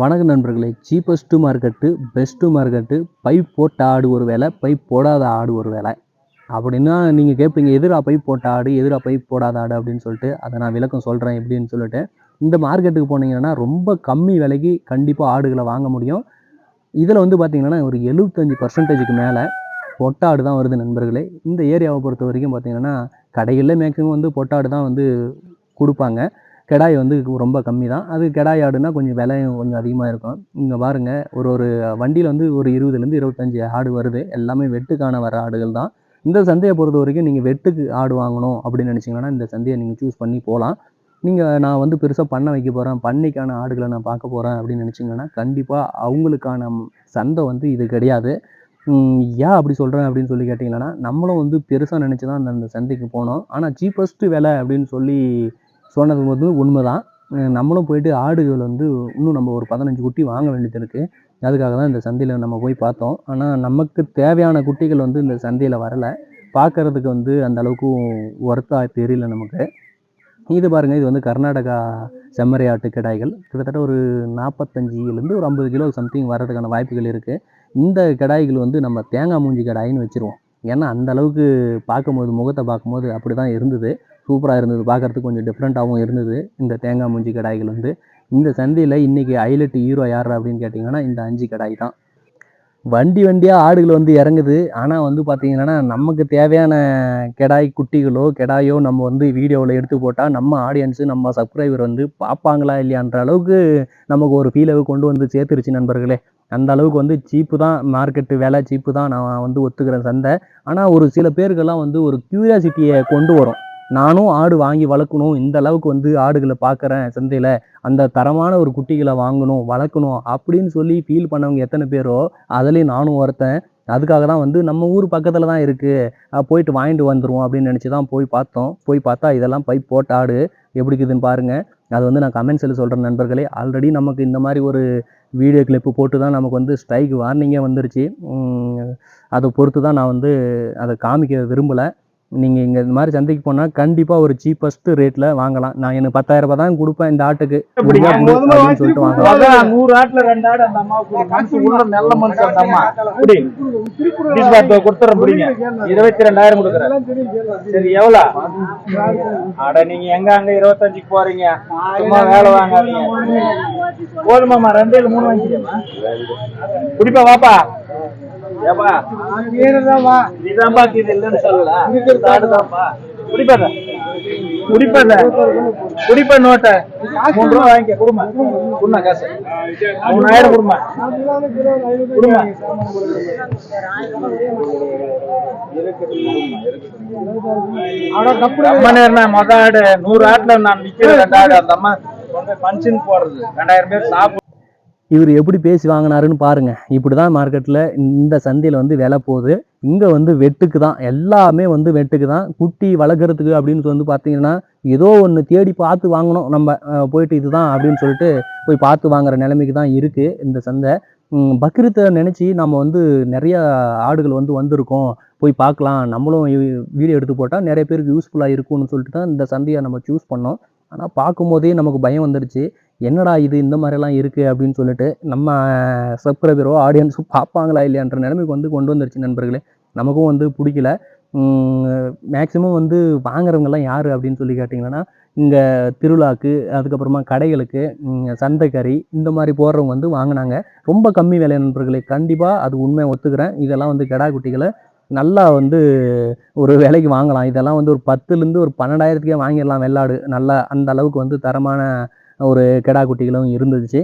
வணக்கம் நண்பர்களே. Cheapest market best market pipe போட்ட ஆடு ஒரு வேலை பைப் போடாத ஆடு ஒரு வேலை அப்படின்னா நீங்கள் கேட்பீங்க எதிரா பைப் போட்ட ஆடு? எதிரா பைப் போடாத ஆடு? அப்படின்னு சொல்லிட்டு அதை நான் விளக்கம் சொல்கிறேன் எப்படின்னு சொல்லிட்டு இந்த மார்க்கெட்டுக்கு போனீங்கன்னா ரொம்ப கம்மி விலைக்கு கண்டிப்பாக ஆடுகளை வாங்க முடியும். இதில் வந்து பார்த்தீங்கன்னா ஒரு எழுபத்தஞ்சி பர்சன்டேஜுக்கு மேலே பொட்டாடு தான் வருது நண்பர்களே. இந்த ஏரியாவை பொறுத்த வரைக்கும் பார்த்தீங்கன்னா கடைகளில் மேக்ஸிமம் வந்து பொட்டாடு தான் வந்து கொடுப்பாங்க. கெடாய் வந்து ரொம்ப கம்மி தான் அது கெடாய் ஆடுனா கொஞ்சம் விலையும் கொஞ்சம் அதிகமாக இருக்கும். இங்கே பாருங்கள் ஒரு ஒரு வண்டியில் வந்து ஒரு இருபதுலேருந்து இருபத்தஞ்சி ஆடு வருது. எல்லாமே வெட்டுக்கான வர ஆடுகள் தான். இந்த சந்தையை பொறுத்த வரைக்கும் நீங்கள் வெட்டுக்கு ஆடு வாங்கணும் அப்படின்னு நினச்சிங்கன்னா இந்த சந்தையை நீங்கள் சூஸ் பண்ணி போகலாம் நீங்கள் நான் வந்து பெருசாக பண்ண வைக்க போகிறேன் பண்ணைக்கான ஆடுகளை நான் பார்க்க போகிறேன் அப்படின்னு நினச்சிங்கன்னா கண்டிப்பாக அவங்களுக்கான சந்தை வந்து இது கிடையாது. ஏன் அப்படி சொல்கிறேன் அப்படின்னு சொல்லி கேட்டிங்கன்னா நம்மளும் வந்து பெருசாக நினச்சி தான் அந்த அந்த சந்தைக்கு போனோம். ஆனால் சீப்பஸ்ட்டு விலை அப்படின்னு சொல்லி சொன்னது வந்து உண்மை தான் நம்மளும் போயிட்டு ஆடுகள் வந்து இன்னும் நம்ம ஒரு பதினஞ்சு குட்டி வாங்க வேண்டியது இருக்குது அதுக்காக தான் இந்த சந்தையில் நம்ம போய் பார்த்தோம். ஆனால் நமக்கு தேவையான குட்டிகள் வந்து இந்த சந்தையில் வரலை. பார்க்கறதுக்கு வந்து அந்த அளவுக்கு ஒர்த்தாக தெரியல நமக்கு. இது பாருங்கள் இது வந்து கர்நாடகா செம்மறி ஆட்டு கிடாய்கள். கிட்டத்தட்ட ஒரு நாற்பத்தஞ்சிலேருந்து ஒரு ஐம்பது கிலோ சம்திங் வர்றதுக்கான வாய்ப்புகள் இருக்குது இந்த கிடாய்கள் வந்து நம்ம தேங்காய் மூஞ்சி கிடாயின்னு வச்சுருவோம். ஏன்னா அந்த அளவுக்கு பார்க்கும்போது முகத்தை பார்க்கும்போது அப்படி தான் இருந்தது. சூப்பராக இருந்தது. பார்க்கறதுக்கு கொஞ்சம் டிஃப்ரெண்ட்டாகவும் இருந்தது. இந்த தேங்காய் மூஞ்சி கடாய்கள் வந்து இந்த சந்தையில் இன்றைக்கி ஹைலைட் ஹீரோ யார் அப்படின்னு கேட்டிங்கன்னா இந்த அஞ்சு கடாய் தான். வண்டி வண்டியாக ஆடுகள் வந்து இறங்குது. ஆனால் வந்து பார்த்திங்கன்னா நமக்கு தேவையான கெடாய் குட்டிகளோ கெடாயோ நம்ம வந்து வீடியோவில் எடுத்து போட்டால் நம்ம ஆடியன்ஸு நம்ம சப்ஸ்கிரைபர் வந்து பார்ப்பாங்களா இல்லையான்ற அளவுக்கு நமக்கு ஒரு ஃபீலை கொண்டு வந்து சேர்த்துருச்சு நண்பர்களே. அந்த அளவுக்கு வந்து சீப்பு தான் மார்க்கெட்டு விலை சீப்பு தான் நான் வந்து ஒத்துக்கிறேன் சந்தை. ஆனால் ஒரு சில பேருக்கெல்லாம் வந்து ஒரு க்யூரியாசிட்டியை கொண்டு வரும். நானும் ஆடு வாங்கி வளர்க்கணும். இந்த அளவுக்கு வந்து ஆடுகளை பார்க்குறேன் சந்தையில். அந்த தரமான ஒரு குட்டிகளை வாங்கணும் வளர்க்கணும் அப்படின்னு சொல்லி ஃபீல் பண்ணவங்க எத்தனை பேரோ அதுலேயும் நானும் ஒருத்தன். அதுக்காக தான் வந்து நம்ம ஊர் பக்கத்தில் தான் இருக்குது போயிட்டு வாங்கிட்டு வந்துடுவோம் அப்படின்னு நினச்சி தான் போய் பார்த்தோம். போய் பார்த்தா இதெல்லாம் பைப் போட்ட ஆடு எப்படி இருக்குதுன்னு பாருங்கள் அது வந்து நான் கமெண்ட்ஸில் சொல்கிறேன் நண்பர்களே. ஆல்ரெடி நமக்கு இந்த மாதிரி ஒரு வீடியோ கிளிப்பு போட்டு தான் நமக்கு வந்து ஸ்ட்ரைக் வார்னிங்கே வந்துருச்சு. அதை பொறுத்து தான் நான் வந்து அதை காமிக்க விரும்பலை. நீங்கள் இங்கே இந்த மாதிரி சந்தைக்கு போனால் கண்டிப்பாக ஒரு சீப்பஸ்ட் ரேட்டில் வாங்கலாம். நான் எனக்கு பத்தாயிரம் ரூபாய் தான் கொடுப்பேன் இந்த ஆட்டுக்கு. சொல்லிட்டு வாங்கலாம். நூறு ஆட்டுல ரெண்டு ஆடு அந்த உள்ள நல்ல மனுஷன் அந்த அம்மா. டிஸ்பார்ட் கொடுத்துறேன் பிடிங்க. இருபத்தி ரெண்டாயிரம் கொடுக்குறேன். சரி எவ்வளவு அட நீங்க எங்க அங்க இருபத்தஞ்சுக்கு போறீங்க? சும்மா வேலை வாங்காதீங்க. போதுமாம்மா ரெண்டு மூணு வாங்கிக்கமா குடிப்பா வாப்பா. ஏப்பா? இதான்பா இது இல்லைன்னு சொல்லல. இந்த ஆடுதான்ப்பா குடிப்பாத குடிப்பாத குடிப்பா நோட்டை. மூணு ரூபா வாங்கிக்க. கொடுமா. கொடுமா காசு. மூணாயிரம் கொடுமா. கொடுமா. அம்மா நேரம் மொத ஆடு. நூறு ஆட்டுல நான் நிக்கிறேன். ரெண்டு ஆடு. அந்த அம்மா. பஞ்சின் போடுறது. ரெண்டாயிரம் பேர் சாப்பிடு இவர் எப்படி பேசி வாங்கினாருன்னு பாருங்க. இப்படி தான் மார்க்கெட்டில் இந்த சந்தையில் வந்து விலை போகுது. இங்கே வந்து வெட்டுக்கு தான் எல்லாமே வந்து வெட்டுக்கு தான் குட்டி வளர்க்குறதுக்கு அப்படின்னு வந்து பார்த்தீங்கன்னா ஏதோ ஒன்று தேடி பார்த்து வாங்கணும். நம்ம போயிட்டு இதுதான் அப்படின்னு சொல்லிட்டு போய் பார்த்து வாங்குற நிலைமைக்கு தான் இருக்குது இந்த சந்தை. பக்ரீத்தை நினச்சி நம்ம வந்து நிறைய ஆடுகள் வந்து வந்திருக்கோம். போய் பார்க்கலாம். நம்மளும் வீடியோ எடுத்து போட்டால் நிறைய பேருக்கு யூஸ்ஃபுல்லாக இருக்கும்னு சொல்லிட்டு தான் இந்த சந்தையை நம்ம சூஸ் பண்ணோம். ஆனால் பார்க்கும்போதே நமக்கு பயம் வந்துடுச்சு என்னடா இது இந்த மாதிரிலாம் இருக்குது அப்படின்னு சொல்லிட்டு நம்ம சப்ஸ்கிரைபரோ ஆடியன்ஸும் பார்ப்பாங்களா இல்லையான்ற நிலைமைக்கு வந்து கொண்டு வந்துருச்சு நண்பர்களே. நமக்கும் வந்து பிடிக்கல. மேக்ஸிமம் வந்து வாங்குறவங்கெல்லாம் யார் அப்படின்னு சொல்லி கேட்டிங்கன்னா இங்கே திருவிழாக்கு அதுக்கப்புறமா கடைகளுக்கு சந்தைக்கறி இந்த மாதிரி போடுறவங்க வந்து வாங்கினாங்க. ரொம்ப கம்மி விலை நண்பர்களே. கண்டிப்பாக அது உண்மை ஒத்துக்கிறேன். இதெல்லாம் வந்து கெடா குட்டிகளை நல்லா வந்து ஒரு விலைக்கு வாங்கலாம். இதெல்லாம் வந்து ஒரு பத்துலேருந்து ஒரு பன்னெண்டாயிரத்துக்கே வாங்கிடலாம் வெள்ளாடு. நல்லா அந்த அளவுக்கு வந்து தரமான ஒரு கெடா குட்டிகளும் இருந்துச்சு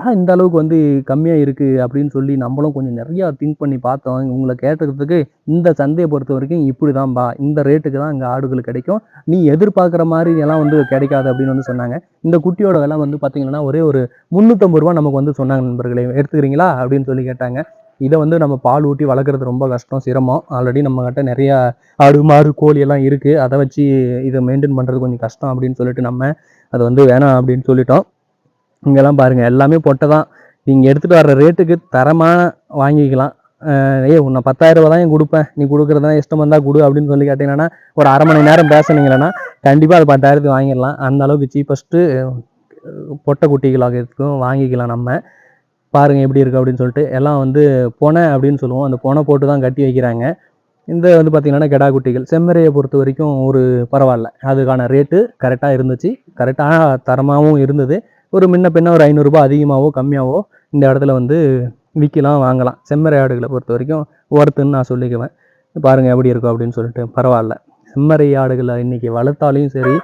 ஏன் இந்த அளவுக்கு வந்து கம்மியாக இருக்குது அப்படின்னு சொல்லி நம்மளும் கொஞ்சம் நிறையா திங்க் பண்ணி பார்த்தோம். உங்களை கேட்டதுக்கு இந்த சந்தையை பொறுத்த வரைக்கும் இப்படி தான்பா இந்த ரேட்டுக்கு தான் இங்கே ஆடுகள் கிடைக்கும். நீ எதிர்பார்க்குற மாதிரி எல்லாம் வந்து கிடைக்காது அப்படின்னு வந்து சொன்னாங்க. இந்த குட்டியோட விலை வந்து பார்த்தீங்கன்னா ஒரே ஒரு முந்நூற்றம்பது ரூபா நமக்கு வந்து சொன்னாங்க நண்பர்களே. எடுத்துக்கிறீங்களா? அப்படின்னு சொல்லி கேட்டாங்க. இதை வந்து நம்ம பால் ஊட்டி வளர்க்குறது ரொம்ப கஷ்டம் சிரமம். ஆல்ரெடி நம்மக்கிட்ட நிறையா ஆடு மாடு கோழி எல்லாம் இருக்குது அதை வச்சு இதை மெயின்டைன் பண்ணுறது கொஞ்சம் கஷ்டம் அப்படின்னு சொல்லிட்டு நம்ம அது வந்து வேணாம் அப்படின்னு சொல்லிட்டோம். இங்கெல்லாம் பாருங்கள் எல்லாமே பொட்டை தான். நீங்கள் எடுத்துகிட்டு வர்ற ரேட்டுக்கு தரமாக வாங்கிக்கலாம். அஹ் ஏய் உன்னை பத்தாயிரம் ரூபா தான் கொடுப்பேன். நீ கொடுக்குறதா இஷ்டம் வந்தால் கொடு அப்படின்னு சொல்லி கேட்டிங்கன்னா ஒரு அரை மணி நேரம் பேசுனீங்கன்னா கண்டிப்பாக அது பத்தாயிரத்துக்கு வாங்கிடலாம். அந்த அளவுக்கு சீப்பஸ்ட்டு பொட்டை குட்டிகளாக இருக்கும். வாங்கிக்கலாம் நம்ம. பாருங்கள் எப்படி இருக்குது அப்படின்னு சொல்லிட்டு எல்லாம் வந்து பொனை அப்படின்னு சொல்லுவோம். அந்த பொனை போட்டு தான் கட்டி வைக்கிறாங்க. இந்த வந்து பார்த்திங்கன்னா கெடா குட்டிகள். செம்மறையை பொறுத்த வரைக்கும் ஒரு பரவாயில்ல. அதுக்கான ரேட்டு கரெக்டாக இருந்துச்சு. கரெக்டாக தரமாகவும் இருந்தது. ஒரு முன்ன பின்ன ஒரு ஐநூறுரூபா அதிகமாகவோ கம்மியாகவோ இந்த இடத்துல வந்து விற்கலாம் வாங்கலாம். செம்மறை ஆடுகளை பொறுத்த வரைக்கும் ஒருத்துன்னு நான் சொல்லிக்குவேன். பாருங்கள் எப்படி இருக்கும் அப்படின்னு சொல்லிட்டு. பரவாயில்ல. செம்மறை ஆடுகளை இன்றைக்கி வளர்த்தாலையும் சரி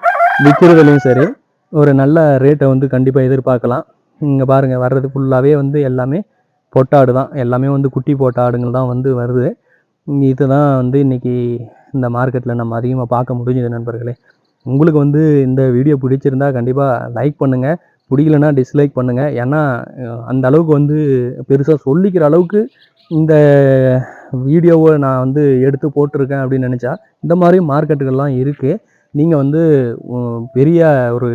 விற்கிறதுலையும் சரி ஒரு நல்ல ரேட்டை வந்து கண்டிப்பாக எதிர்பார்க்கலாம். இங்கே பாருங்கள் வர்றது ஃபுல்லாகவே வந்து எல்லாமே பொட்டாடு தான். எல்லாமே வந்து குட்டி போட்ட ஆடுங்கள் தான் வந்து வருது. இதுதான் வந்து இன்றைக்கி இந்த மார்க்கெட்டில் நம்ம அதிகமாக பார்க்க முடிஞ்சது நண்பர்களே. உங்களுக்கு வந்து இந்த வீடியோ பிடிச்சிருந்தா கண்டிப்பாக லைக் பண்ணுங்கள் பிடிக்கலனா டிஸ்லைக் பண்ணுங்கள் ஏன்னா அந்த அளவுக்கு வந்து பெருசாக சொல்லிக்கிற அளவுக்கு இந்த வீடியோவை நான் வந்து எடுத்து போட்டிருக்கேன் அப்படின்னு நினச்சா இந்த மாதிரி மார்க்கெட்டுகள்லாம் இருக்குது நீங்கள் வந்து பெரிய ஒரு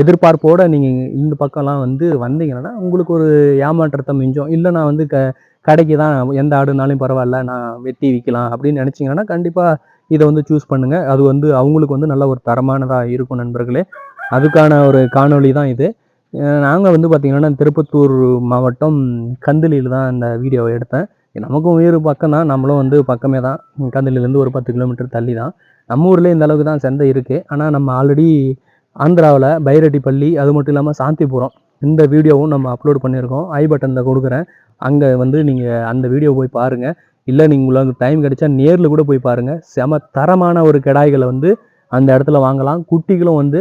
எதிர்பார்ப்போடு நீங்கள் இந்த பக்கம்லாம் வந்து வந்தீங்கன்னா உங்களுக்கு ஒரு ஏமாற்றத்தை மிஞ்சும். இல்லை நான் வந்து க கடைக்கு தான் எந்த ஆடுனாலும் பரவாயில்ல நான் வெட்டி விற்கலாம் அப்படின்னு நினச்சிங்கன்னா கண்டிப்பாக இதை வந்து சூஸ் பண்ணுங்கள் அது வந்து அவங்களுக்கு வந்து நல்ல ஒரு தரமானதாக இருக்கும் நண்பர்களே. அதுக்கான ஒரு காணொளி தான் இது. நாங்கள் வந்து பார்த்திங்கன்னா திருப்பத்தூர் மாவட்டம் கந்தலியில் தான் இந்த வீடியோவை எடுத்தேன். நமக்கும் உயிர் பக்கம் தான் நம்மளும் வந்து பக்கமே தான். கந்தளிலேருந்து ஒரு பத்து கிலோமீட்டர் தள்ளி தான். நம்ம ஊர்லேயே இந்த அளவுக்கு தான் சந்தை இருக்குது ஆனால் நம்ம ஆல்ரெடி ஆந்திராவில் பைரட்டிப்பள்ளி அது மட்டும் இல்லாமல் சாந்திபுரம். இந்த வீடியோவும் நம்ம அப்லோட் பண்ணியிருக்கோம். ஐ பட்டனில் கொடுக்குறேன். அங்கே வந்து நீங்கள் அந்த வீடியோ போய் பாருங்கள் இல்லை நீங்கள் உங்களுக்கு டைம் கிடைச்சா நேரில் கூட போய் பாருங்கள் செம தரமான ஒரு கிடாய்களை வந்து அந்த இடத்துல வாங்கலாம். குட்டிகளும் வந்து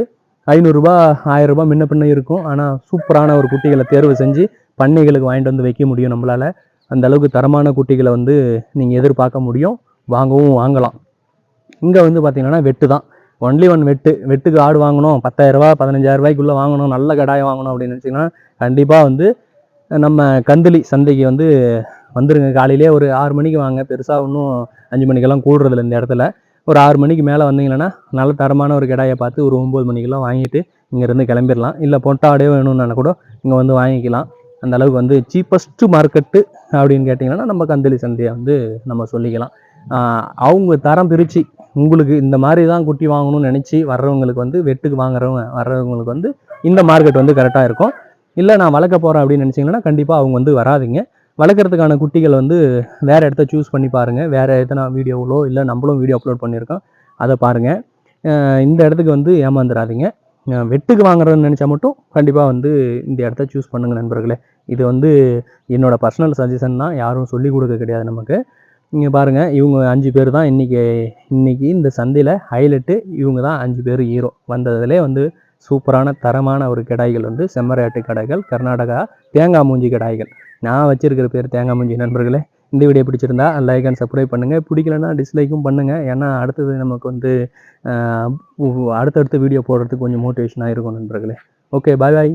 ஐநூறுரூபா ஆயிரரூபா முன்ன பின்ன இருக்கும். ஆனால் சூப்பரான ஒரு குட்டிகளை தேர்வு செஞ்சு பண்ணைகளுக்கு வாங்கிட்டு வந்து வைக்க முடியும் நம்மளால். அந்த அளவுக்கு தரமான குட்டிகளை வந்து நீங்கள் எதிர்பார்க்க முடியும். வாங்கவும் வாங்கலாம். இங்கே வந்து பார்த்திங்கன்னா வெட்டு தான். ஒன்லி ஒன் வெட்டு வெட்டுக்கு ஆடு வாங்கணும். பத்தாயிரரூபா பதினஞ்சாயிரரூபாய்க்குள்ளே வாங்கணும். நல்ல கடாயை வாங்கணும் அப்படின்னு நினச்சிங்கன்னா கண்டிப்பாக வந்து நம்ம கந்தளி சந்தைக்கு வந்து வந்துருங்க. காலையிலே ஒரு ஆறு மணிக்கு வாங்க. பெருசாக இன்னும் அஞ்சு மணிக்கெல்லாம் கூடுறதில்ல இந்த இடத்துல. ஒரு ஆறு மணிக்கு மேலே வந்தீங்கன்னா நல்ல தரமான ஒரு கிடாயை பார்த்து ஒரு ஒம்பது மணிக்கெல்லாம் வாங்கிட்டு இங்கேருந்து கிளம்பிடலாம் இல்லை பொட்டாடே வேணும்னா கூட இங்கே வந்து வாங்கிக்கலாம். அந்த அளவுக்கு வந்து சீப்பஸ்ட்டு மார்க்கெட்டு அப்படின்னு கேட்டிங்கன்னா நம்ம கந்தளி சந்தையை வந்து நம்ம சொல்லிக்கலாம். அவங்க தரம் பிரித்து உங்களுக்கு இந்த மாதிரி தான் குட்டி வாங்கணும்னு நினச்சி வர்றவங்களுக்கு வந்து வெட்டுக்கு வாங்குறவங்க வர்றவங்களுக்கு வந்து இந்த மார்க்கெட் வந்து கரெக்டாக இருக்கும். இல்லை நான் வளர்க்க போகிறேன் அப்படின்னு நினச்சிங்கன்னா கண்டிப்பாக அவங்க வந்து வராதீங்க. வளர்க்குறதுக்கான குட்டிகள் வந்து வேறு இடத்த சூஸ் பண்ணி பாருங்கள் வேறு எத்தனை வீடியோவோ இல்லை நம்மளும் வீடியோ அப்லோட் பண்ணியிருக்கோம். அதை பாருங்கள் இந்த இடத்துக்கு வந்து ஏமாந்துடாதீங்க வெட்டுக்கு வாங்குறதுன்னு நினச்சா மட்டும் கண்டிப்பாக வந்து இந்த இடத்த சூஸ் பண்ணுங்கள் நண்பர்களே. இது வந்து என்னோடய பர்சனல் சஜஷன் தான். யாரும் சொல்லிக் கொடுக்க கிடையாது நமக்கு. இங்கே பாருங்கள் இவங்க அஞ்சு பேர் தான் இன்றைக்கி இன்றைக்கி இந்த சந்தையில் ஹைலைட்டு இவங்க தான் அஞ்சு பேர் ஹீரோ வந்ததுலே வந்து சூப்பரான தரமான ஒரு கிடாய்கள் வந்து செம்மறையாட்டு கடைகள் கர்நாடகா தேங்காய் மூஞ்சி கிடாய்கள். நான் வச்சுருக்கிற பேர் தேங்காய் மூஞ்சி நண்பர்களே இந்த வீடியோ பிடிச்சிருந்தா லைக் அண்ட் சப்ஸ்கிரைப் பண்ணுங்கள் பிடிக்கலன்னா டிஸ்லைக்கும் பண்ணுங்கள் ஏன்னா அடுத்தது நமக்கு வந்து அடுத்தடுத்த வீடியோ போடுறதுக்கு கொஞ்சம் மோட்டிவேஷனாக இருக்கும் நண்பர்களே. ஓகே பாய் பாய்